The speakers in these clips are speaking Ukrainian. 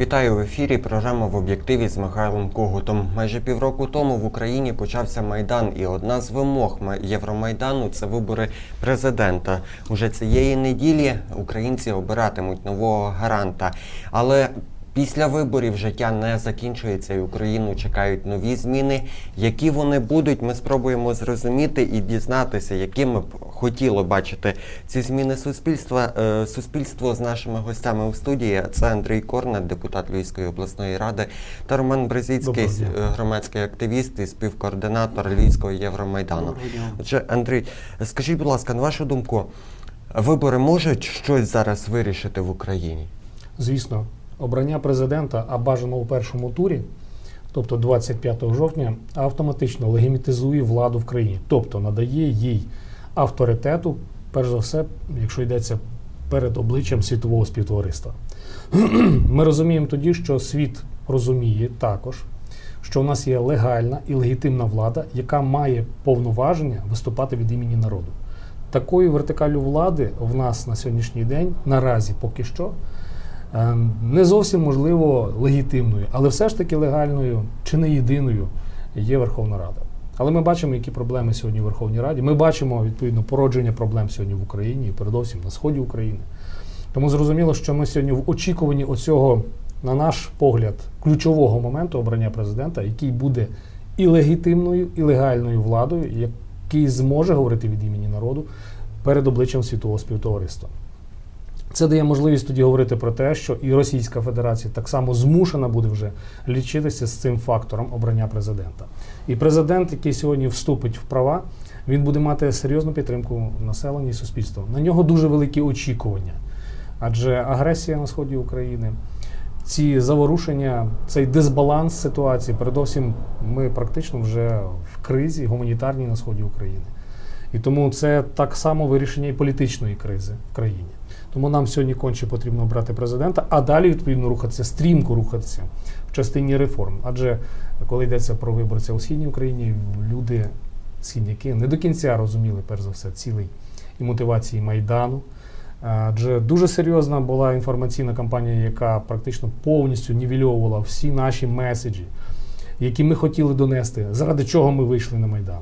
Вітаю в ефірі. Програма в об'єктиві з Михайлом Когутом. Майже півроку тому в Україні почався майдан, і одна з вимог Євромайдану це вибори президента. Уже цієї неділі українці обиратимуть нового гаранта. Але після виборів життя не закінчується, і Україну чекають нові зміни. Які вони будуть, ми спробуємо зрозуміти і дізнатися, якими б хотіло бачити ці зміни суспільства. Е, Суспільство з нашими гостями у студії. Це Андрій Корнет, депутат Львівської обласної ради, та Роман Брезіцький, е, громадський активіст і співкоординатор Львівського Євромайдану. Отже, Андрій, скажіть, будь ласка, на вашу думку, вибори можуть щось зараз вирішити в Україні? Звісно, обрання президента, а бажано у першому турі, тобто 25 жовтня, автоматично легімітизує владу в країні, тобто надає їй авторитету, перш за все, якщо йдеться перед обличчям світового співтовариства. Ми розуміємо тоді, що світ розуміє також, що у нас є легальна і легітимна влада, яка має повноваження виступати від імені народу. Такою вертикалю влади в нас на сьогоднішній день наразі поки що не зовсім можливо легітимною, але все ж таки легальною чи не єдиною є Верховна Рада. Але ми бачимо, які проблеми сьогодні в Верховній Раді. Ми бачимо відповідно породження проблем сьогодні в Україні і передовсім на сході України. Тому зрозуміло, що ми сьогодні в очікуванні оцього, на наш погляд, ключового моменту обрання президента, який буде і легітимною, і легальною владою, який зможе говорити від імені народу перед обличчям світового співтовариства. Це дає можливість тоді говорити про те, що і Російська Федерація так само змушена буде вже лічитися з цим фактором обрання президента. І президент, який сьогодні вступить в права, він буде мати серйозну підтримку населення і суспільства. На нього дуже великі очікування, адже агресія на сході України, ці заворушення, цей дисбаланс ситуації, передовсім ми практично вже в кризі гуманітарній на сході України. І тому це так само вирішення і політичної кризи в країні. Тому нам сьогодні конче потрібно обрати президента, а далі відповідно рухатися, стрімко рухатися в частині реформ. Адже коли йдеться про виборця у східній Україні, люди, східняки, не до кінця розуміли, перш за все, цілий і мотивації майдану. Адже дуже серйозна була інформаційна кампанія, яка практично повністю нівельовувала всі наші меседжі, які ми хотіли донести, заради чого ми вийшли на майдан.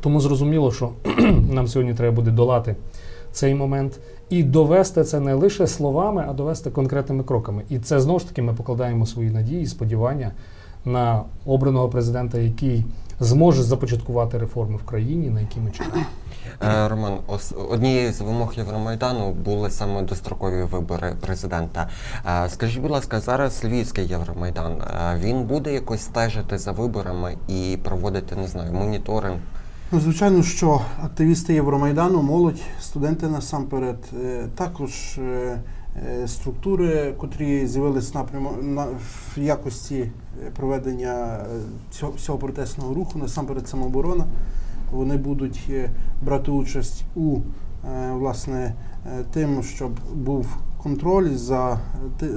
Тому зрозуміло, що нам сьогодні треба буде долати цей момент і довести це не лише словами, а довести конкретними кроками. І це знову ж таки ми покладаємо свої надії сподівання на обраного президента, який зможе започаткувати реформи в країні, на які ми чекаємо. Е, Роман, однією з вимог Євромайдану були саме дострокові вибори президента. Е, Скажіть, будь ласка, зараз Львівський Євромайдан е, він буде якось стежити за виборами і проводити, не знаю, моніторинг. Ну, звичайно, що активісти Євромайдану, молодь, студенти насамперед, е, також е, е, структури, котрі з'явились напряму на в якості проведення цього всього протестного руху, насамперед самооборона. Вони будуть брати участь у власне тим, щоб був контроль за,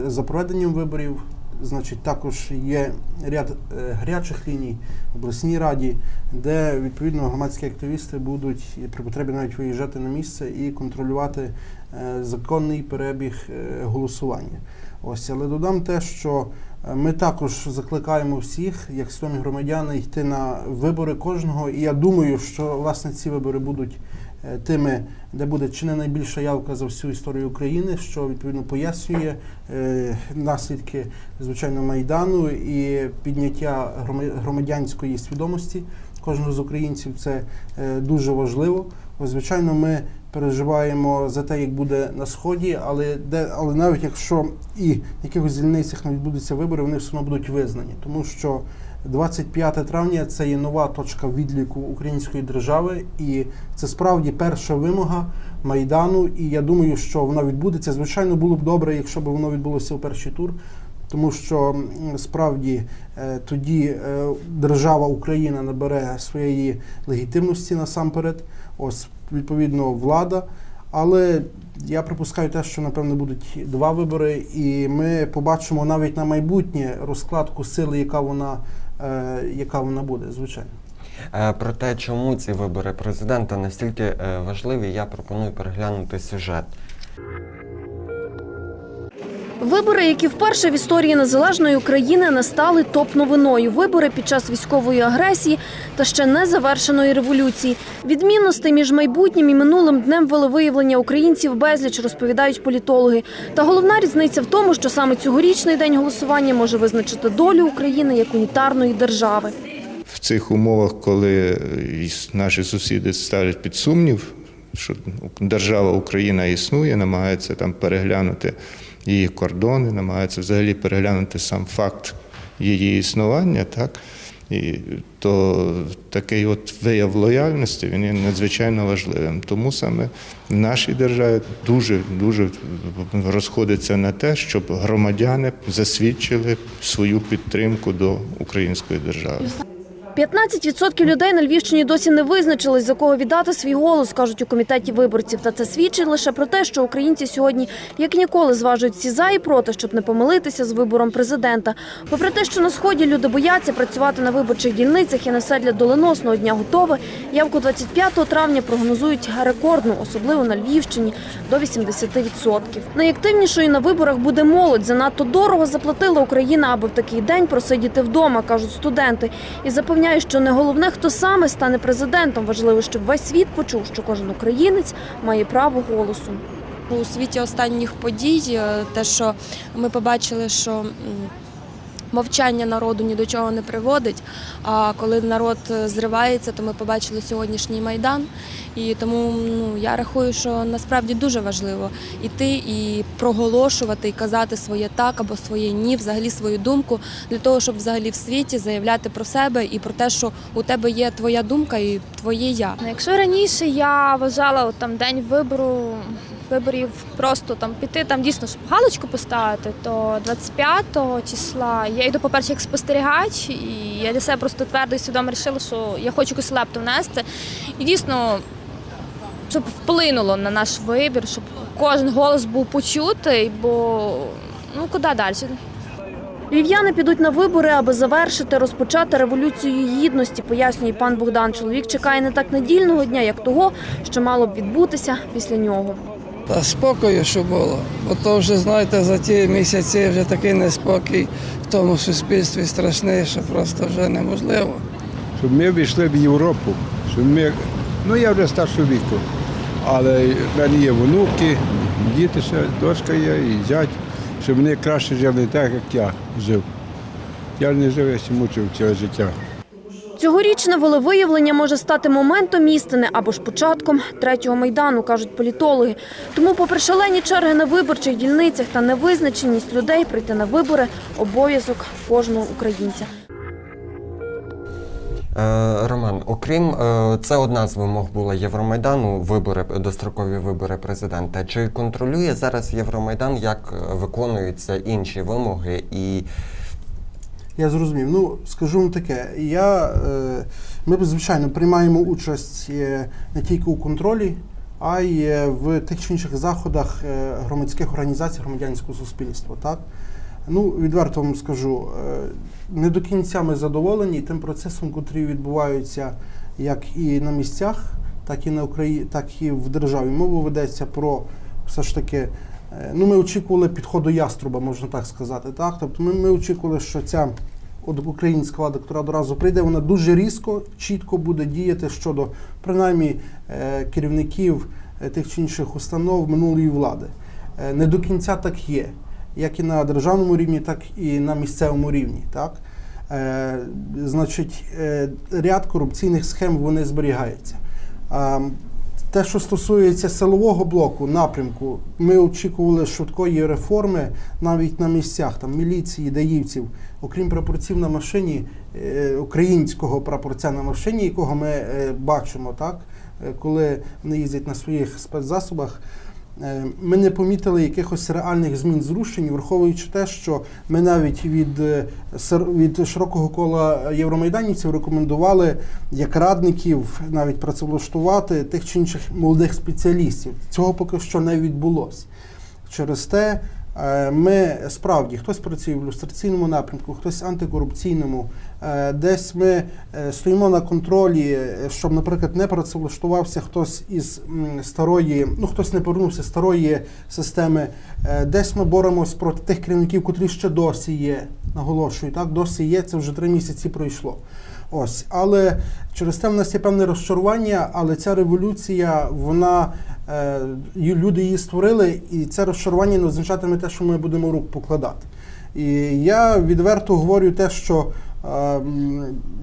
за проведенням виборів. Значить, також є ряд е, гарячих ліній в обласній раді, де відповідно громадські активісти будуть при потребі навіть виїжджати на місце і контролювати е, законний перебіг е, голосування. Ось, але додам те, що ми також закликаємо всіх, як свідомі громадяни, йти на вибори кожного. І я думаю, що власне ці вибори будуть тими, де буде чи не найбільша явка за всю історію України, що відповідно пояснює е, наслідки звичайно майдану і підняття грома- громадянської свідомості кожного з українців. Це е, дуже важливо. Звичайно, ми переживаємо за те, як буде на сході, але де, але навіть якщо і в якихось дільницях не відбудуться вибори, вони все одно будуть визнані, тому що 25 травня це є нова точка відліку української держави, і це справді перша вимога майдану. І я думаю, що вона відбудеться. Звичайно, було б добре, якщо б воно відбулося у перший тур. Тому що справді е, тоді е, держава Україна набере своєї легітимності насамперед, ось відповідно влада. Але я припускаю те, що напевно будуть два вибори, і ми побачимо навіть на майбутнє розкладку сили, яка вона, яка вона буде, звичайно. Е, Про те, чому ці вибори президента настільки е, важливі, я пропоную переглянути сюжет. Вибори, які вперше в історії незалежної України не стали топ-новиною. Вибори під час військової агресії та ще не завершеної революції. Відмінностей між майбутнім і минулим днем волевиявлення українців безліч розповідають політологи. Та головна різниця в тому, що саме цьогорічний день голосування може визначити долю України як унітарної держави. в цих умовах, коли наші сусіди ставлять під сумнів, що держава Україна існує, намагаються там переглянути її кордони, намагаються взагалі переглянути сам факт її існування, так. І то такий от вияв лояльності він є надзвичайно важливим. Тому саме в нашій державі дуже дуже розходиться на те, щоб громадяни засвідчили свою підтримку до української держави. 15% людей на Львівщині досі не визначились, за кого віддати свій голос, кажуть у комітеті виборців. Та це свідчить лише про те, що українці сьогодні як ніколи зважують всі за і проти, щоб не помилитися з вибором президента. Попри те, що на сході люди бояться працювати на виборчих дільницях і не все для доленосного дня готове, явку 25 травня прогнозують рекордну, особливо на Львівщині, до 80%. Найактивнішою на виборах буде молодь. Занадто дорого заплатила Україна, аби в такий день просидіти вдома, кажуть студенти. І запевняють, що не головне, хто саме стане президентом. Важливо, щоб весь світ почув, що кожен українець має право голосу. у світі останніх подій, е, те, що ми побачили, що мовчання народу ні до чого не приводить. А коли народ е, зривається, то ми побачили сьогоднішній майдан. І тому ну я рахую, що насправді дуже важливо іти і проголошувати, і казати своє так або своє ні, взагалі свою думку, для того, щоб взагалі в світі заявляти про себе і про те, що у тебе є твоя думка і твоє я. Ну, Якщо раніше я вважала там день вибору виборів просто там піти там дійсно щоб галочку поставити, то 25 числа я йду, по-перше, як спостерігач, і я для себе просто твердо і свідомо вирішила, що я хочу якусь лепту внести. І дійсно, щоб вплинуло на наш вибір, щоб кожен голос був почутий, бо ну куди далі? Львів'яни підуть на вибори, аби завершити, розпочати революцію гідності, пояснює пан Богдан. Чоловік чекає не так недільного дня, як того, що мало б відбутися після нього. Та спокою, що було. Бо то вже, знаєте, за ті місяці вже такий неспокій в тому суспільстві страшний, що просто вже неможливо. щоб ми війшли в Європу, щоб ми, ну я вже старшого віку, але в мене є внуки, діти ще, дочка є і зять, щоб вони краще жили так, як я жив. Я не жив, я мучив цього життя. Цьогорічне волевиявлення може стати моментом істини або ж початком третього майдану, кажуть політологи. Тому, попри шалені черги на виборчих дільницях та невизначеність людей, прийти на вибори обов'язок кожного українця. Е, Роман, окрім е, це одна з вимог була Євромайдану, вибори дострокові вибори президента. Чи контролює зараз Євромайдан, як е, виконуються інші вимоги і Я зрозумів. Ну, скажу вам таке, я, е, ми, звичайно, приймаємо участь е, не тільки у контролі, а й е, в тих чи інших заходах громадських організацій громадянського суспільства. Так? Ну, відверто вам скажу, не до кінця ми задоволені тим процесом, котрий відбуваються як і на місцях, так і на Україні, так і в державі. Мова ведеться про все ж таки. Е, Ну, ми очікували підходу яструба, можна так сказати. Так? Тобто ми, ми очікували, що ця українська влада, яка одразу прийде, вона дуже різко, чітко буде діяти щодо принаймні е, керівників е, тих чи інших установ минулої влади. Не до кінця так є, як і на державному рівні, так і на місцевому рівні. Так? Е, Значить, е, ряд корупційних схем вони зберігаються. Те, що стосується силового блоку, напрямку, ми очікували швидкої реформи навіть на місцях там міліції, даївців, окрім прапорців на машині, е, українського прапорця на машині, якого ми е, бачимо, так, е, коли вони їздять на своїх спецзасобах. Е, Ми не помітили якихось реальних змін зрушень, враховуючи те, що ми навіть від, е, від широкого кола євромайданівців рекомендували як радників навіть працевлаштувати тих чи інших молодих спеціалістів. Цього поки що не відбулося. Через те Е, Ми справді хтось працює в люстраційному напрямку, хтось антикорупційному. Е, Десь ми е, стоїмо на контролі, е, щоб, наприклад, не працевлаштувався хтось із старої, ну хтось не повернувся з старої системи. Десь ми боремось проти тих керівників, котрі ще досі є. Наголошую, так досі є. Це вже три місяці пройшло. Ось, але через те в нас є певне розчарування, але ця революція, вона е, люди її створили, і це розчарування не означатиме те, що ми будемо рук покладати. І я відверто говорю те, що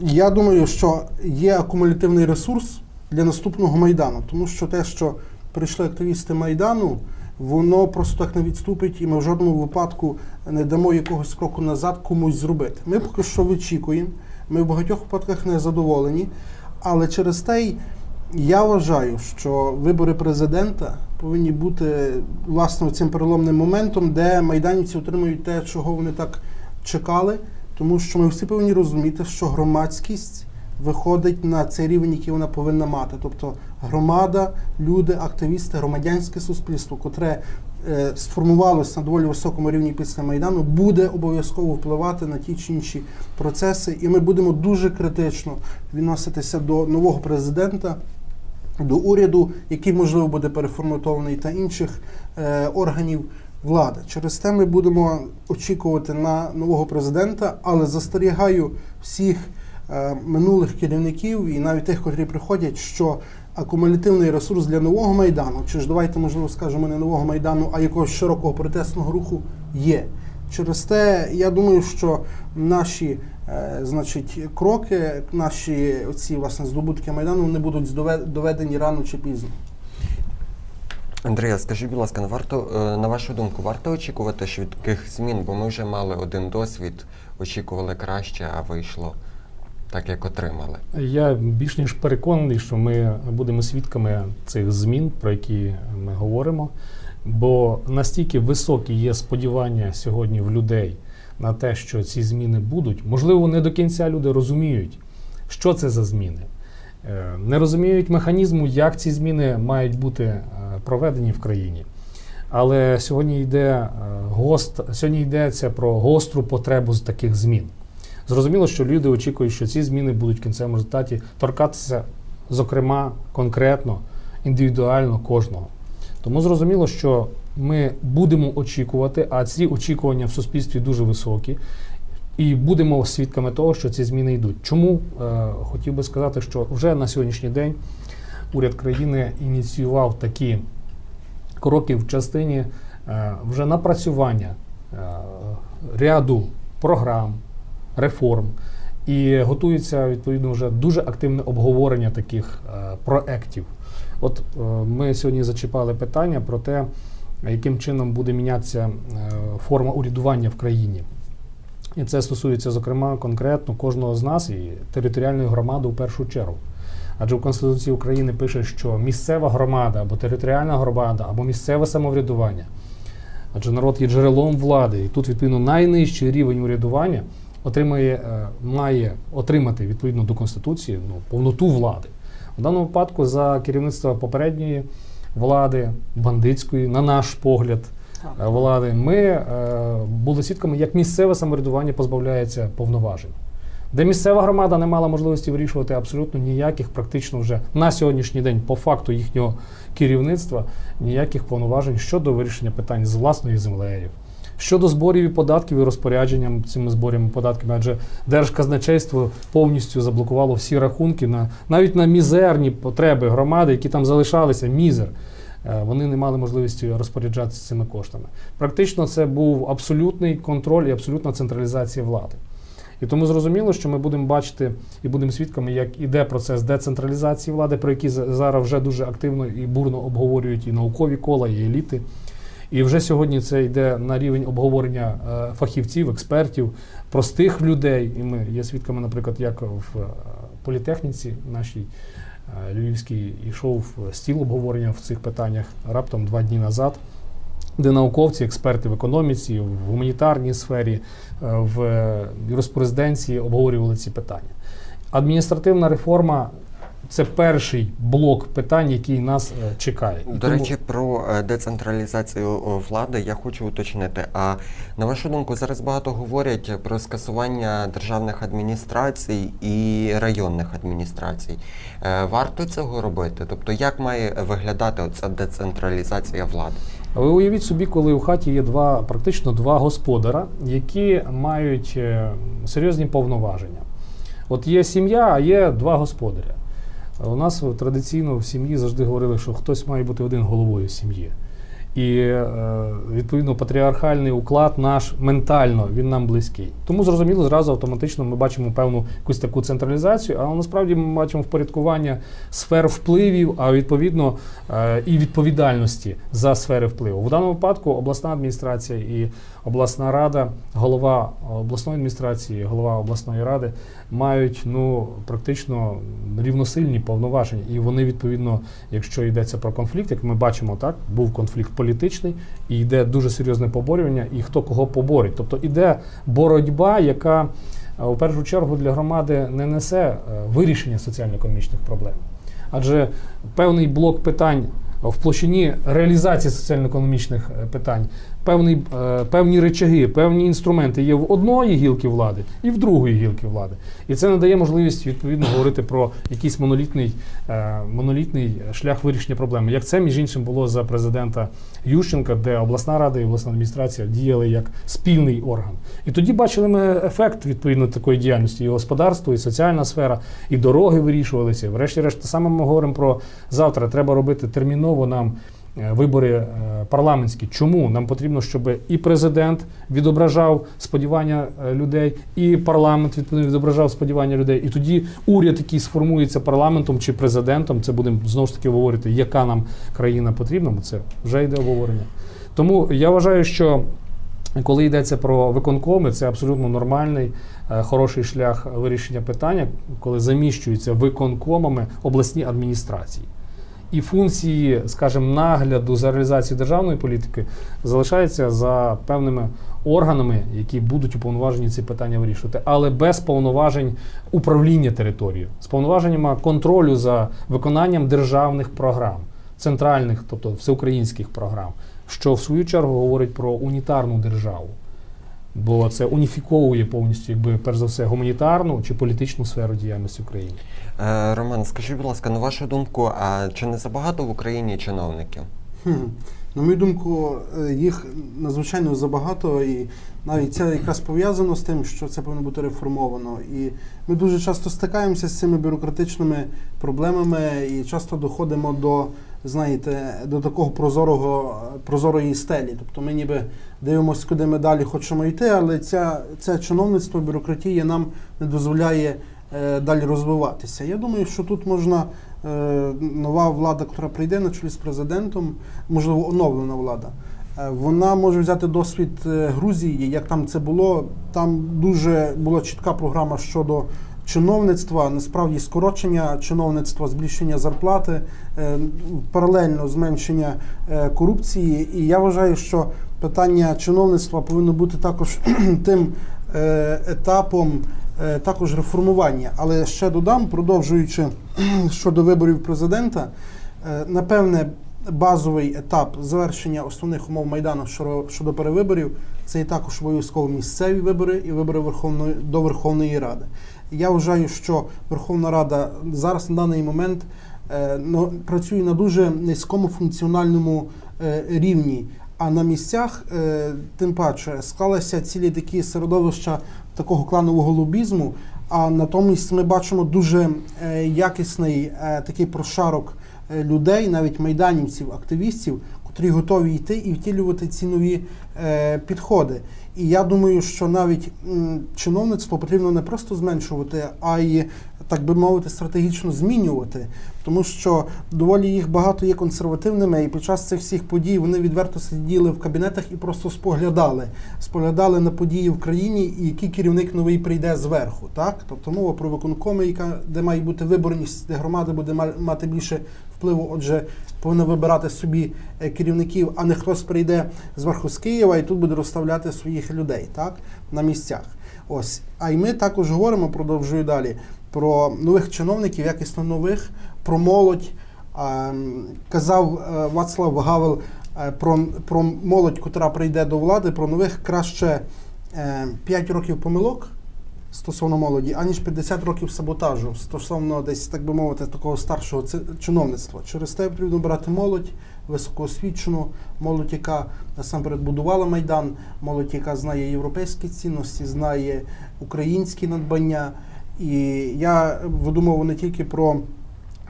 я думаю, що є акумулятивний ресурс для наступного майдану, тому що те, що прийшли активісти майдану, воно просто так не відступить, і ми в жодному випадку не дамо якогось кроку назад комусь зробити. Ми поки що вичікуємо. Ми в багатьох випадках не задоволені, але через те я вважаю, що вибори президента повинні бути власне цим переломним моментом, де майданівці отримують те, чого вони так чекали, тому що ми всі повинні розуміти, що громадськість виходить на цей рівень, який вона повинна мати. Тобто громада, люди, активісти, громадянське суспільство, котре е, сформувалось на доволі високому рівні після майдану, буде обов'язково впливати на ті чи інші процеси, і ми будемо дуже критично відноситися до нового президента. До уряду, який можливо буде переформатований, та інших е, органів влади. Через те ми будемо очікувати на нового президента, але застерігаю всіх е, минулих керівників і навіть тих, котрі приходять, що акумулятивний ресурс для нового майдану, чи ж давайте можливо скажемо не нового майдану, а якогось широкого протестного руху є. Через те я думаю, що наші е, значить, кроки, наші оці власне здобутки майдану не будуть доведені рано чи пізно. Андрія, скажіть, будь ласка, на варто е, на вашу думку, варто очікувати швидких змін? Бо ми вже мали один досвід, очікували краще, а вийшло так, як отримали. Я більш ніж переконаний, що ми будемо свідками цих змін, про які ми говоримо. Бо настільки високі є сподівання сьогодні в людей на те, що ці зміни будуть. Можливо, не до кінця люди розуміють, що це за зміни. Е, Не розуміють механізму, як ці зміни мають бути е, проведені в країні. Але сьогодні йде е, гост, сьогодні йдеться про гостру потребу з таких змін. Зрозуміло, що люди очікують, що ці зміни будуть в кінцевому результаті торкатися, зокрема, конкретно, індивідуально кожного. Тому зрозуміло, що ми будемо очікувати, а ці очікування в суспільстві дуже високі, і будемо свідками того, що ці зміни йдуть. Чому е, хотів би сказати, що вже на сьогоднішній день уряд країни ініціював такі кроки в частині е, вже напрацювання е, ряду програм, реформ. І готується відповідно вже дуже активне обговорення таких проєктів. От ми сьогодні зачіпали питання про те, яким чином буде мінятися форма урядування в країні. І це стосується, зокрема, конкретно кожного з нас і територіальної громади в першу чергу. Адже в Конституції України пише, що місцева громада або територіальна громада, або місцеве самоврядування. Адже народ є джерелом влади, і тут, відповідно, найнижчий рівень урядування отримає, е, має отримати відповідно до Конституції ну, повноту влади. В даному випадку за керівництва попередньої влади, бандитської, на наш погляд, влади, ми е, були свідками, як місцеве самоврядування позбавляється повноважень. Де місцева громада не мала можливості вирішувати абсолютно ніяких, практично вже на сьогоднішній день, по факту їхнього керівництва, ніяких повноважень щодо вирішення питань з власною землею. Щодо зборів і податків і розпорядженням цими зборами податками, адже держказначейство повністю заблокувало всі рахунки на навіть на мізерні потреби громади, які там залишалися, мізер. Е, Вони не мали можливості розпоряджатися цими коштами. Практично це був абсолютний контроль і абсолютна централізація влади. І тому зрозуміло, що ми будемо бачити і будемо свідками, як іде процес децентралізації влади, про який зараз вже дуже активно і бурно обговорюють і наукові кола, і еліти. І вже сьогодні це йде на рівень обговорення е, фахівців, експертів, простих людей. І ми є свідками, наприклад, як в е, політехніці нашій е, Львівській йшов стіл обговорення в цих питаннях раптом два дні назад, де науковці, експерти в економіці, в гуманітарній сфері, е, в юриспруденції обговорювали ці питання. Адміністративна реформа це перший блок питань, який нас е, чекає. До тому- речі, про е, децентралізацію влади я хочу уточнити. А на вашу думку, зараз багато говорять про скасування державних адміністрацій і районних адміністрацій. Е, Варто цього робити? Тобто, як має виглядати оця децентралізація влади? Ви уявіть собі, коли у хаті є два, практично два господара, які мають е, серйозні повноваження. От є сім'я, а є два господаря. У нас традиційно в сім'ї завжди говорили, що хтось має бути один головою сім'ї. І е, відповідно патріархальний уклад наш ментально він нам близький. Тому зрозуміло, зразу автоматично ми бачимо певну якусь таку централізацію, але насправді ми бачимо впорядкування сфер впливів, а відповідно е, і відповідальності за сфери впливу. В даному випадку обласна адміністрація і обласна рада, голова обласної адміністрації, голова обласної ради мають ну практично рівносильні повноваження, і вони відповідно, якщо йдеться про конфлікт, як ми бачимо, так був конфлікт політичний, і йде дуже серйозне поборювання, і хто кого поборить. Тобто іде боротьба, яка е, у першу чергу для громади не несе е, вирішення соціально-економічних проблем. Адже певний блок питань в площині реалізації соціально-економічних е, питань, певний, е, певні речаги, певні інструменти є в одної гілки влади і в другої гілки влади. І це надає можливість відповідно говорити про якийсь монолітний, е, монолітний шлях вирішення проблеми. Як це, між іншим, було за президента Ющенка, де обласна рада і обласна адміністрація діяли як спільний орган. І тоді бачили ми ефект відповідно такої діяльності, і господарство, і соціальна сфера, і дороги вирішувалися. Врешті-решт, саме ми говоримо про завтра. Треба робити терміново нам вибори е, парламентські. Чому нам потрібно, щоб і президент відображав сподівання е, людей, і парламент відповідно відображав сподівання людей. І тоді уряд, який сформується парламентом чи президентом, це будемо знову ж таки говорити, яка нам країна потрібна, бо це вже йде обговорення. Тому я вважаю, що коли йдеться про виконкоми, це абсолютно нормальний, е, хороший шлях вирішення питання, коли заміщуються виконкомами обласні адміністрації. І функції, скажімо, нагляду за реалізацією державної політики залишаються за певними органами, які будуть уповноважені ці питання вирішувати, але без повноважень управління територією, з повноваженнями контролю за виконанням державних програм, центральних, тобто всеукраїнських програм, що в свою чергу говорить про унітарну державу. Бо це уніфіковує повністю, якби перш за все, гуманітарну чи політичну сферу діяльності України. Е, Роман, скажіть, будь ласка, на вашу думку, а чи не забагато в Україні чиновників? Хм. На мою думку, е, їх надзвичайно забагато, і навіть це якраз пов'язано з тим, що це повинно бути реформовано. І ми дуже часто стикаємося з цими бюрократичними проблемами і часто доходимо до, знаєте, до такого прозорого прозорої стелі. Тобто ми ніби дивимося, куди ми далі хочемо йти, але ця, це чиновництво, бюрократія нам не дозволяє е, далі розвиватися. Я думаю, що тут можна е, нова влада, яка прийде на чолі з президентом, можливо, оновлена влада. е, Вона може взяти досвід е, Грузії, як там це було. Там дуже була чітка програма щодо чиновництва, насправді скорочення чиновництва, збільшення зарплати, е, паралельно зменшення е, корупції. І я вважаю, що питання чиновництва повинно бути також тим е, етапом також реформування. Але ще додам, продовжуючи щодо виборів президента, напевне, базовий етап завершення основних умов Майдану щодо перевиборів це і також обов'язково місцеві вибори і вибори Верховної до Верховної Ради. Я вважаю, що Верховна Рада зараз на даний момент ну, працює на дуже низькому функціональному е, рівні. А на місцях, е, тим паче, склалися цілі такі середовища такого кланового лобізму. А натомість ми бачимо дуже якісний такий прошарок людей, навіть майданівців, активістів, котрі готові йти і втілювати ці нові е, підходи. І я думаю, що навіть чиновництво потрібно не просто зменшувати, а й так би мовити, стратегічно змінювати, тому що доволі їх багато є консервативними, і під час цих всіх подій вони відверто сиділи в кабінетах і просто споглядали, споглядали на події в країні, і який керівник новий прийде зверху. Так, тобто мова про виконкоми, яка де має бути виборність, де громада буде мати більше впливу. Отже, повинна вибирати собі е, керівників, а не хтось прийде зверху з Києва і тут буде розставляти своїх людей, так на місцях. Ось. А й ми також говоримо, продовжую далі, про нових чиновників, якісно нових, про молодь. Казав е, Вацлав Гавел е, про, про молодь, котра прийде до влади, про нових краще 5 років помилок стосовно молоді, аніж 50 років саботажу стосовно десь, так би мовити, такого старшого чиновництва. Через те потрібно брати молодь, високоосвічену, молодь, яка насамперед будувала Майдан, молодь, яка знає європейські цінності, знає українські надбання. І я веду мову не тільки про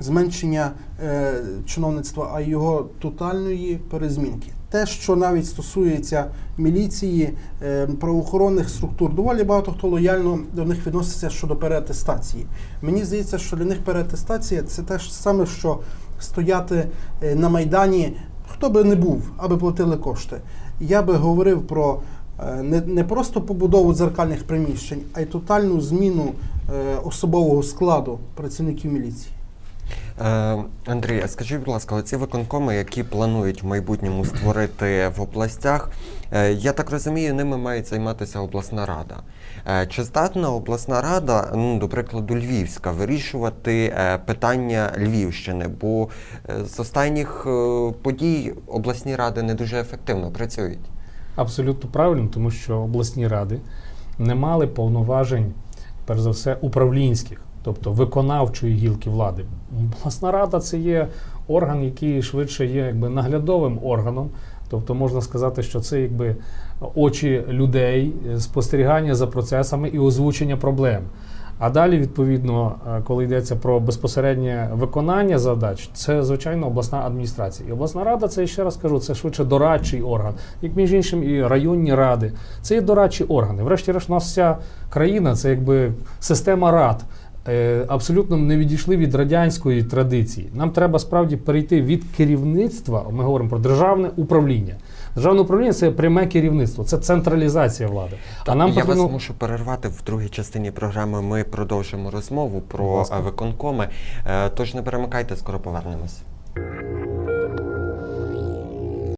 зменшення е, чиновництва, а й його тотальної перезмінки. Те, що навіть стосується міліції, е, правоохоронних структур, доволі багато хто лояльно до них відноситься щодо переатестації. Мені здається, що для них переатестація це те ж саме, що стояти е, на майдані, хто би не був, аби платили кошти. Я би говорив про е, не, не просто побудову дзеркальних приміщень, а й тотальну зміну особового складу працівників міліції. Е, Андрій, скажіть, будь ласка, оці виконкоми, які планують в майбутньому створити в областях, е, я так розумію, ними має займатися обласна рада. Е, Чи здатна обласна рада, ну, до прикладу, Львівська, вирішувати питання Львівщини? Бо з останніх подій обласні ради не дуже ефективно працюють. Абсолютно правильно, тому що обласні ради не мали повноважень, перш за все, управлінських, тобто виконавчої гілки влади. Обласна рада це є орган, який швидше є якби наглядовим органом. Тобто можна сказати, що це якби очі людей, е, спостерігання за процесами і озвучення проблем. А далі, відповідно, е, коли йдеться про безпосереднє виконання задач, це звичайно обласна адміністрація. І обласна рада, це я ще раз кажу, це швидше дорадчий орган, як між іншим, і районні ради. Це є дорадчі органи. Врешті-решт, у нас вся країна це якби система рад. Е, Абсолютно не відійшли від радянської традиції. Нам треба справді перейти від керівництва. Ми говоримо про державне управління. Державне управління це пряме керівництво, це централізація влади. А нам я потрібно вас мушу перервати в другій частині програми. Ми продовжимо розмову про е, виконкоми. Е, Тож не перемикайте, скоро повернемось.